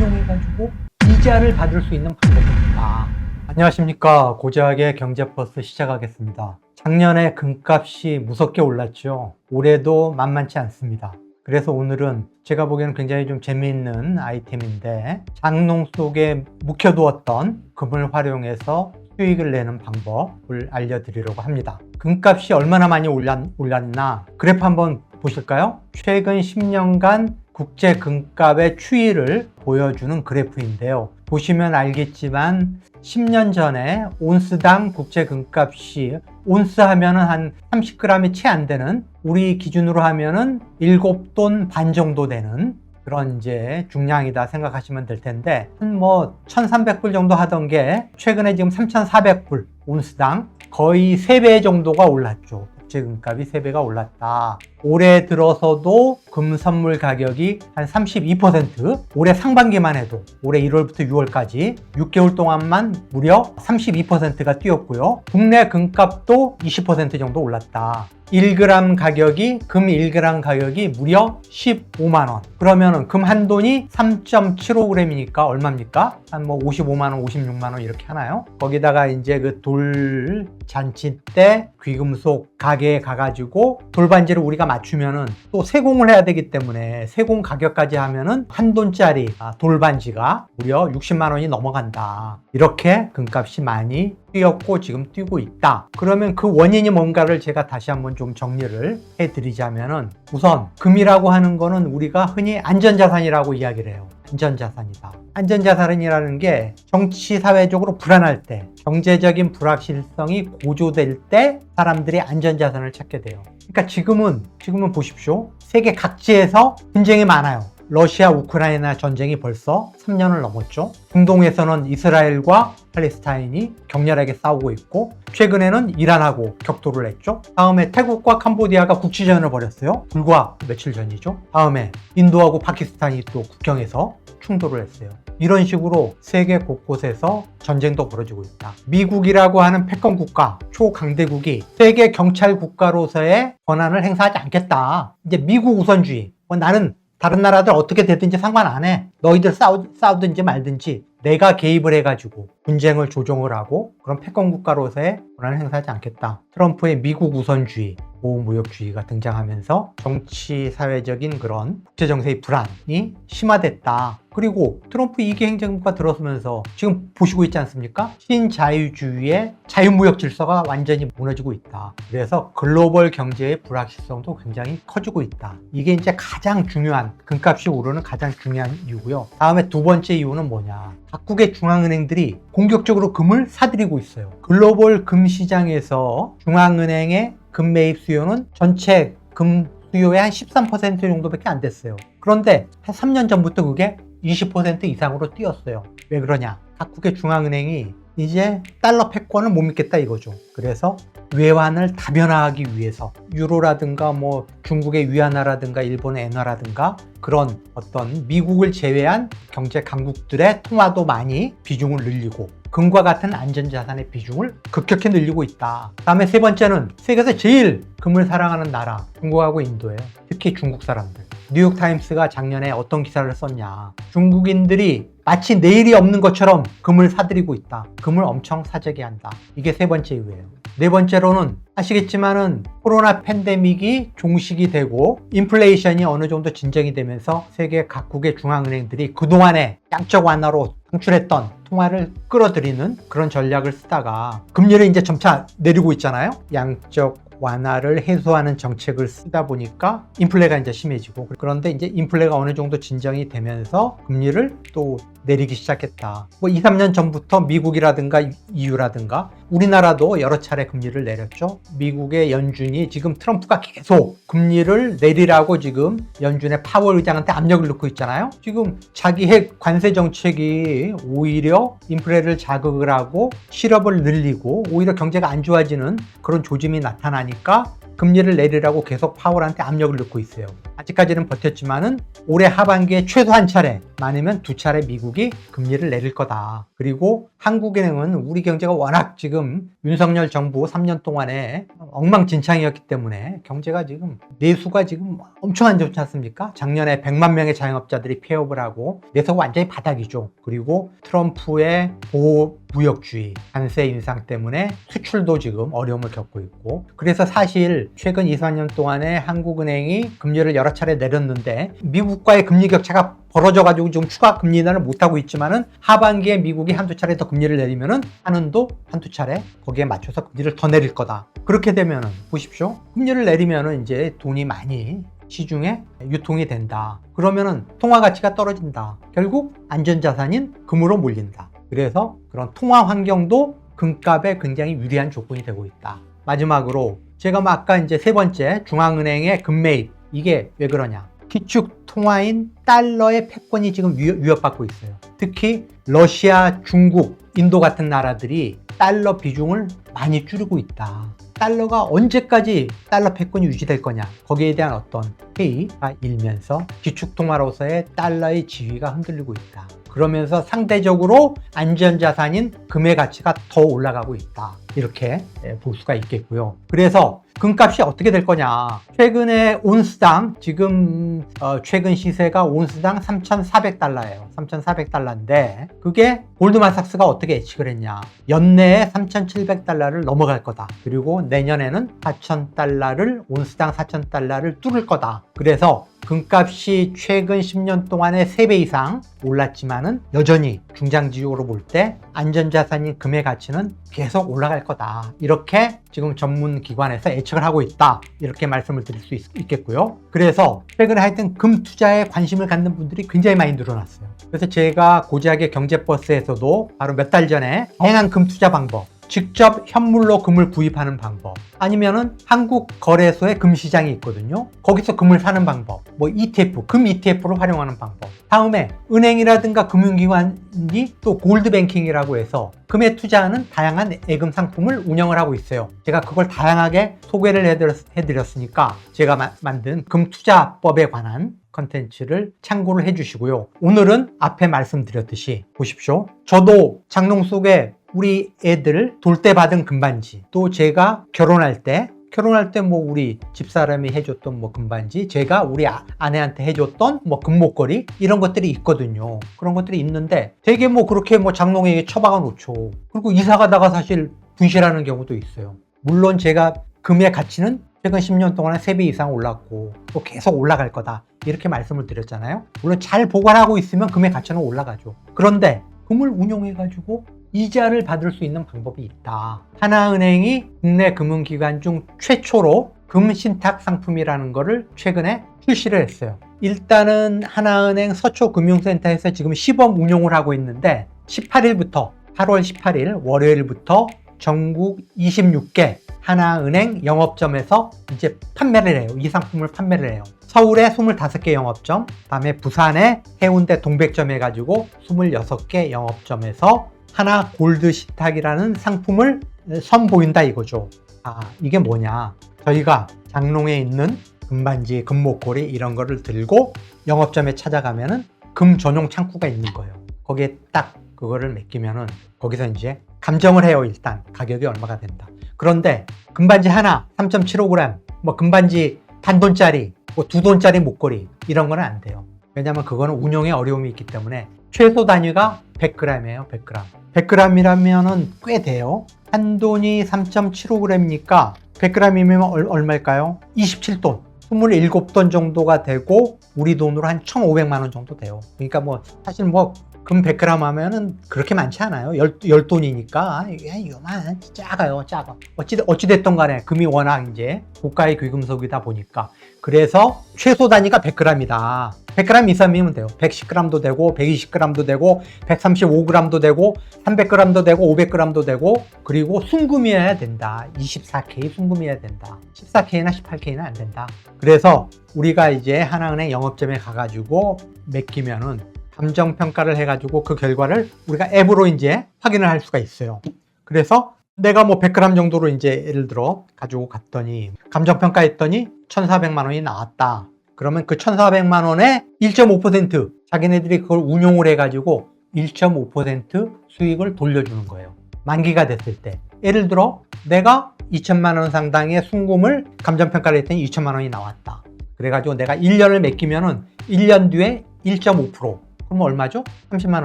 인용해가지고 이자를 받을 수 있는 방법입니다. 안녕하십니까. 고자학의 경제버스 시작하겠습니다. 작년에 금값이 무섭게 올랐죠. 올해도 만만치 않습니다. 그래서 오늘은 제가 보기에는 굉장히 좀 재미있는 아이템인데 장롱 속에 묵혀두었던 금을 활용해서 수익을 내는 방법을 알려드리려고 합니다. 금값이 얼마나 많이 올랐, 올랐나 그래프 한번 보실까요? 최근 10년간 국제 금값의 추이를 보여주는 그래프인데요. 보시면 알겠지만 10년 전에 온스당 국제 금값이 온스 하면은 한 30g이 채 안 되는 우리 기준으로 하면은 7돈 반 정도 되는 그런 이제 중량이다 생각하시면 될 텐데 한 뭐 1300불 정도 하던 게 최근에 지금 3400불 온스당 거의 3배 정도가 올랐죠. 국제금값이 3배가 올랐다. 올해 들어서도 금 선물 가격이 한 32% 올해 상반기만 해도 올해 1월부터 6월까지 6개월 동안만 무려 32%가 뛰었고요. 국내 금값도 20% 정도 올랐다. 1g 가격이 금 1g 가격이 무려 15만 원. 그러면은 금 한 돈이 3.75g이니까 얼마입니까? 한 뭐 55만 원, 56만 원 이렇게 하나요? 거기다가 이제 그 돌 잔치 때 귀금속 가게에 가가지고 돌반지를 우리가 맞추면은 또 세공을 해야 되기 때문에 세공 가격까지 하면은 한 돈짜리 아, 돌반지가 무려 60만 원이 넘어간다. 이렇게 금값이 많이 뛰었고 지금 뛰고 있다. 그러면 그 원인이 뭔가를 제가 다시 한번 좀 정리를 해드리자면은 우선 금이라고 하는 거는 우리가 흔히 안전자산이라고 이야기를 해요. 안전자산이다. 안전자산이라는 게 정치 사회적으로 불안할 때, 경제적인 불확실성이 고조될 때 사람들이 안전자산을 찾게 돼요. 그러니까 지금은 지금은 보십시오. 세계 각지에서 분쟁이 많아요. 러시아 우크라이나 전쟁이 벌써 3년을 넘었죠. 중동에서는 이스라엘과 팔레스타인이 격렬하게 싸우고 있고 최근에는 이란하고 격돌을 했죠. 다음에 태국과 캄보디아가 국지전을 벌였어요. 불과 며칠 전이죠. 다음에 인도하고 파키스탄이 또 국경에서 충돌을 했어요. 이런 식으로 세계 곳곳에서 전쟁도 벌어지고 있다. 미국이라고 하는 패권 국가, 초강대국이 세계 경찰 국가로서의 권한을 행사하지 않겠다. 이제 미국 우선주의. 뭐 나는 다른 나라들 어떻게 되든지 상관 안 해. 너희들 싸우, 싸우든지 말든지 내가 개입을 해가지고 분쟁을 조정을 하고 그런 패권 국가로서의 권한을 행사하지 않겠다. 트럼프의 미국 우선주의, 보호무역주의가 등장하면서 정치 사회적인 그런 국제 정세의 불안이 심화됐다. 그리고 트럼프 이기 행정부가 들어서면서 지금 보시고 있지 않습니까? 신자유주의의 자유무역 질서가 완전히 무너지고 있다. 그래서 글로벌 경제의 불확실성도 굉장히 커지고 있다. 이게 이제 가장 중요한 금값이 오르는 가장 중요한 이유고요. 다음에 두 번째 이유는 뭐냐? 각국의 중앙은행들이 공격적으로 금을 사들이고 있어요. 글로벌 금 시장에서 중앙은행의 금 매입 수요는 전체 금 수요의 한 13% 정도밖에 안 됐어요. 그런데 한 3년 전부터 그게 20% 이상으로 뛰었어요. 왜 그러냐? 각국의 중앙은행이 이제 달러 패권을 못 믿겠다 이거죠. 그래서 외환을 다변화하기 위해서 유로라든가 뭐 중국의 위안화라든가 일본의 엔화라든가 그런 어떤 미국을 제외한 경제 강국들의 통화도 많이 비중을 늘리고 금과 같은 안전자산의 비중을 급격히 늘리고 있다. 다음에 세 번째는 세계에서 제일 금을 사랑하는 나라 중국하고 인도예요. 특히 중국 사람들. 뉴욕타임스가 작년에 어떤 기사를 썼냐. 중국인들이 마치 내일이 없는 것처럼 금을 사들이고 있다. 금을 엄청 사재기 한다. 이게 세 번째 이유예요. 네 번째로는 아시겠지만은 코로나 팬데믹이 종식이 되고 인플레이션이 어느 정도 진정이 되면서 세계 각국의 중앙은행들이 그동안에 양적 완화로 방출했던 통화를 끌어들이는 그런 전략을 쓰다가 금리를 이제 점차 내리고 있잖아요. 양적 완화를 해소하는 정책을 쓰다 보니까 인플레가 이제 심해지고 그런데 이제 인플레가 어느 정도 진정이 되면서 금리를 또 내리기 시작했다. 뭐 2, 3년 전부터 미국이라든가 EU라든가 우리나라도 여러 차례 금리를 내렸죠. 미국의 연준이 지금 트럼프가 계속 금리를 내리라고 지금 연준의 파월 의장한테 압력을 넣고 있잖아요. 지금 자기 핵 관세 정책이 오히려 인플레를 자극을 하고 실업을 늘리고 오히려 경제가 안 좋아지는 그런 조짐이 나타나니 까 금리를 내리라고 계속 파월한테 압력을 넣고 있어요. 아직까지는 버텼지만은 올해 하반기에 최소 한 차례, 많으면 두 차례 미국이 금리를 내릴 거다. 그리고 한국은행은 우리 경제가 워낙 지금 윤석열 정부 3년 동안에 엉망진창이었기 때문에 경제가 지금 내수가 지금 엄청 안 좋지 않습니까? 작년에 100만 명의 자영업자들이 폐업을 하고 내수가 완전히 바닥이죠. 그리고 트럼프의 보호 무역주의, 관세 인상 때문에 수출도 지금 어려움을 겪고 있고 그래서 사실 최근 2, 3년 동안에 한국은행이 금리를 여러 차례 내렸는데 미국과의 금리 격차가 벌어져가지고 지금 추가 금리 인하를 못하고 있지만은 하반기에 미국이 한두 차례 더 금리를 내리면은 한은도 한두 차례 거기에 맞춰서 금리를 더 내릴 거다. 그렇게 되면은 보십시오. 금리를 내리면은 이제 돈이 많이 시중에 유통이 된다. 그러면은 통화 가치가 떨어진다. 결국 안전자산인 금으로 몰린다. 그래서 그런 통화 환경도 금값에 굉장히 유리한 조건이 되고 있다. 마지막으로 제가 뭐 아까 이제 세 번째 중앙은행의 금매입 이게 왜 그러냐? 기축 통화인 달러의 패권이 지금 위- 위협받고 있어요. 특히 러시아, 중국, 인도 같은 나라들이 달러 비중을 많이 줄이고 있다. 달러가 언제까지 달러 패권이 유지될 거냐 거기에 대한 어떤 회의가 일면서 기축통화로서의 달러의 지위가 흔들리고 있다. 그러면서 상대적으로 안전자산인 금의 가치가 더 올라가고 있다. 이렇게 예, 볼 수가 있겠고요. 그래서 금값이 어떻게 될 거냐. 최근에 온스당, 지금 어, 최근 시세가 온스당 3,400달러예요. 3,400달러인데 그게 골드만삭스가 어떻게 예측을 했냐. 연내에 3,700달러를 넘어갈 거다. 그리고 내년에는 4,000달러를 온스당 4,000달러를 뚫을 거다. 그래서 금값이 최근 10년 동안에 3배 이상 올랐지만은 여전히 중장기적으로 볼 때 안전자산인 금의 가치는 계속 올라갈 거다. 이렇게 지금 전문 기관에서 예측을 하고 있다. 이렇게 말씀을 드릴 수 있, 겠고요 그래서 최근에 하여튼 금 투자에 관심을 갖는 분들이 굉장히 많이 늘어났어요. 그래서 제가 고지하게 경제버스에서도 바로 몇 달 전에 다양한 금 투자 방법 직접 현물로 금을 구입하는 방법 아니면은 한국 거래소에 금 시장이 있거든요. 거기서 금을 사는 방법, 뭐 ETF, 금 ETF를 활용하는 방법. 다음에 은행이라든가 금융기관이 또 골드뱅킹이라고 해서 금에 투자하는 다양한 예금 상품을 운영을 하고 있어요. 제가 그걸 다양하게 소개를 해드렸, 해드렸으니까 제가 마- 만든 금 투자법에 관한 컨텐츠를 참고를 해주시고요. 오늘은 앞에 말씀드렸듯이 보십시오. 저도 장롱 속에 우리 애들 돌 때 받은 금반지. 또 제가 결혼할 때 결혼할 때 뭐 우리 집사람이 해줬던 뭐 금반지 제가 우리 아- 아내한테 해줬던 뭐 금목걸이 이런 것들이 있거든요. 그런 것들이 있는데 되게 뭐 그렇게 뭐 장롱에 처박아 놓죠. 그리고 이사 가다가 사실 분실하는 경우도 있어요. 물론 제가 금의 가치는 최근 10년 동안에 3배 이상 올랐고 또 계속 올라갈 거다. 이렇게 말씀을 드렸잖아요. 물론 잘 보관하고 있으면 금의 가치는 올라가죠. 그런데 금을 운용해 가지고 이자를 받을 수 있는 방법이 있다. 하나은행이 국내 금융기관 중 최초로 금신탁 상품이라는 것을 최근에 출시를 했어요. 일단은 하나은행 서초금융센터에서 지금 시범 운용을 하고 있는데 18일부터 8월 18일 월요일부터 전국 26개 하나은행 영업점에서 이제 판매를 해요. 이 상품을 판매를 해요. 서울에 25개 영업점, 다음에 부산에 해운대 동백점 해가지고 26개 영업점에서 하나 골드 식탁이라는 상품을 선보인다 이거죠. 아, 이게 뭐냐. 저희가 장롱에 있는 금반지, 금목걸이 이런 거를 들고 영업점에 찾아가면은 금 전용 창구가 있는 거예요. 거기에 딱 그거를 맡기면은 거기서 이제 감정을 해요, 일단. 가격이 얼마가 된다. 그런데 금반지 하나 3.75g, 뭐 금반지 반 돈짜리, 뭐 두 돈짜리 목걸이 이런 거는 안 돼요. 왜냐면 그거는 운용에 어려움이 있기 때문에 최소 단위가 100g이에요, 100g. 100g이라면은 꽤 돼요. 한 돈이 3.75g이니까 100g이면 얼마일까요? 27돈. 27돈 정도가 되고 우리 돈으로 한 1,500만 원 정도 돼요. 그러니까 뭐 사실 뭐 금 100g 하면은 그렇게 많지 않아요. 열, 열 돈이니까 이게 요만 작아요, 작아. 어찌 어찌 됐던 간에 금이 워낙 이제 고가의 귀금속이다 보니까 그래서 최소 단위가 100g이다. 100g 이상이면 돼요. 110g도 되고 120g도 되고 135g도 되고 300g도 되고 500g도 되고 그리고 순금이어야 된다. 24K 순금이어야 된다. 14K나 18K는 안 된다. 그래서 우리가 이제 하나은행 영업점에 가가지고 맡기면은 감정 평가를 해가지고 그 결과를 우리가 앱으로 이제 확인을 할 수가 있어요. 그래서 내가 뭐 100g 정도로 이제 예를 들어 가지고 갔더니 감정평가 했더니 1,400만 원이 나왔다. 그러면 그 1,400만 원에 1.5% 자기네들이 그걸 운용을 해가지고 1.5% 수익을 돌려주는 거예요. 만기가 됐을 때. 예를 들어 내가 2천만 원 상당의 순금을 감정평가를 했더니 2천만 원이 나왔다. 그래가지고 내가 1년을 맡기면은 1년 뒤에 1.5% 그럼 얼마죠? 30만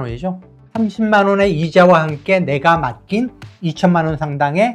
원이죠. 30만 원의 이자와 함께 내가 맡긴 2천만 원 상당의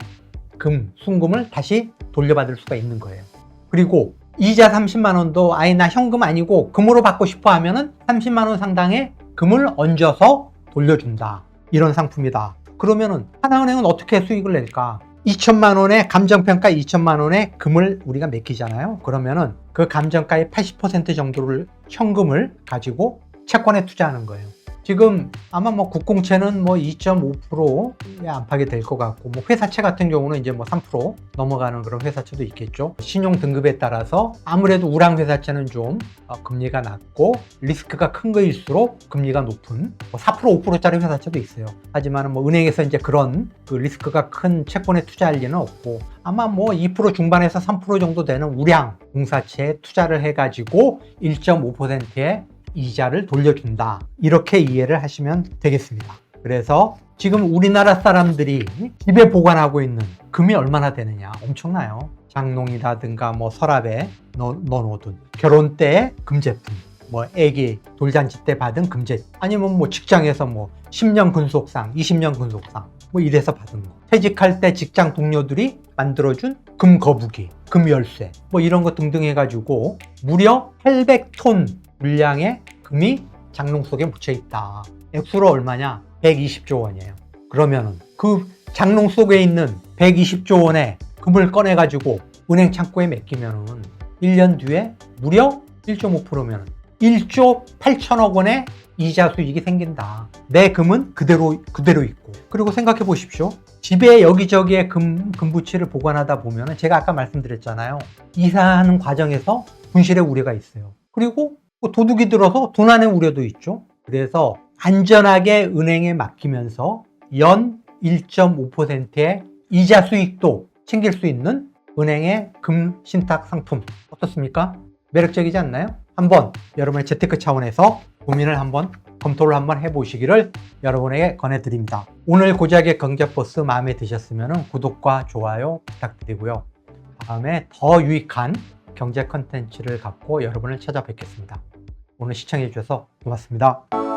금, 순금을 다시 돌려받을 수가 있는 거예요. 그리고 이자 30만 원도 아예 나 현금 아니고 금으로 받고 싶어 하면은 30만 원 상당의 금을 얹어서 돌려준다. 이런 상품이다. 그러면은 하나은행은 어떻게 수익을 낼까? 2천만 원의 감정평가 2천만 원의 금을 우리가 맡기잖아요. 그러면은 그 감정가의 80% 정도를 현금을 가지고 채권에 투자하는 거예요. 지금 아마 뭐 국공채는 뭐 2.5%에 안팎이 될 것 같고 뭐 회사채 같은 경우는 이제 뭐 3% 넘어가는 그런 회사채도 있겠죠. 신용 등급에 따라서 아무래도 우량 회사채는 좀 어, 금리가 낮고 리스크가 큰 거일수록 금리가 높은 뭐 4% 5%짜리 회사채도 있어요. 하지만 뭐 은행에서 이제 그런 그 리스크가 큰 채권에 투자할 리는 없고 아마 뭐 2% 중반에서 3% 정도 되는 우량 공사채에 투자를 해가지고 1.5%의 이자를 돌려준다. 이렇게 이해를 하시면 되겠습니다. 그래서 지금 우리나라 사람들이 집에 보관하고 있는 금이 얼마나 되느냐 엄청나요. 장롱이라든가 뭐 서랍에 넣, 넣어놓든 결혼 때 금제품 뭐 애기 돌잔치 때 받은 금제품 아니면 뭐 직장에서 뭐 10년 근속상 20년 근속상 뭐 이래서 받은 거 퇴직할 때 직장 동료들이 만들어준 금 거북이 금 열쇠 뭐 이런 거 등등 해가지고 무려 800톤 물량의 금이 장롱 속에 묻혀 있다. 액수로 얼마냐? 120조 원이에요. 그러면은 그 장롱 속에 있는 120조 원의 금을 꺼내 가지고 은행 창고에 맡기면은 1년 뒤에 무려 1.5%면 1조 8천억 원의 이자 수익이 생긴다. 내 금은 그대로, 그대로 있고. 그리고 생각해 보십시오. 집에 여기저기에 금, 금부치를 보관하다 보면은 제가 아까 말씀드렸잖아요. 이사하는 과정에서 분실의 우려가 있어요. 그리고 뭐 도둑이 들어서 도난의 우려도 있죠. 그래서 안전하게 은행에 맡기면서 연 1.5%의 이자 수익도 챙길 수 있는 은행의 금 신탁 상품 어떻습니까? 매력적이지 않나요? 한번 여러분의 재테크 차원에서 고민을 한번 검토를 한번 해보시기를 여러분에게 권해드립니다. 오늘 고작의 경제버스 마음에 드셨으면 구독과 좋아요 부탁드리고요. 다음에 더 유익한 경제 컨텐츠를 갖고 여러분을 찾아뵙겠습니다. 오늘 시청해 주셔서 고맙습니다.